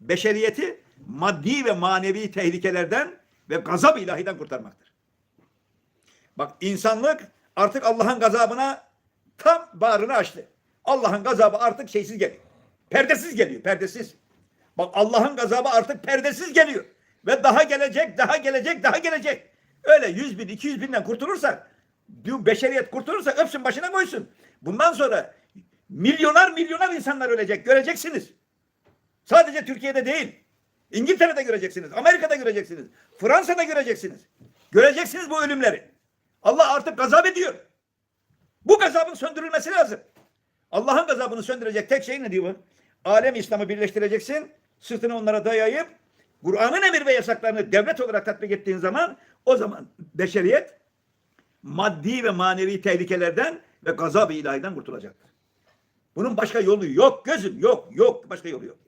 beşeriyeti maddi ve manevi tehlikelerden ve gazap ilahiden kurtarmaktır. Bak insanlık artık Allah'ın gazabına tam bağrını açtı. Allah'ın gazabı artık şeysiz geliyor. Perdesiz geliyor, perdesiz. Bak Allah'ın gazabı artık perdesiz geliyor. Ve daha gelecek, daha gelecek, daha gelecek. Öyle 100 bin, 200 binden kurtulursak, beşeriyet kurtulursa öpsün başına koysun. Bundan sonra milyonar milyonar insanlar ölecek. Göreceksiniz. Sadece Türkiye'de değil. İngiltere'de göreceksiniz. Amerika'da göreceksiniz. Fransa'da göreceksiniz. Göreceksiniz bu ölümleri. Allah artık gazap ediyor. Bu gazabın söndürülmesi lazım. Allah'ın gazabını söndürecek tek şey ne diyor? Alem İslam'ı birleştireceksin. Sırtını onlara dayayıp Kur'an'ın emir ve yasaklarını devlet olarak tatbik ettiğin zaman o zaman beşeriyet maddi ve manevi tehlikelerden ve gazab-ı ilahiden kurtulacaktır. Bunun başka yolu yok gözüm yok yok başka yolu yok.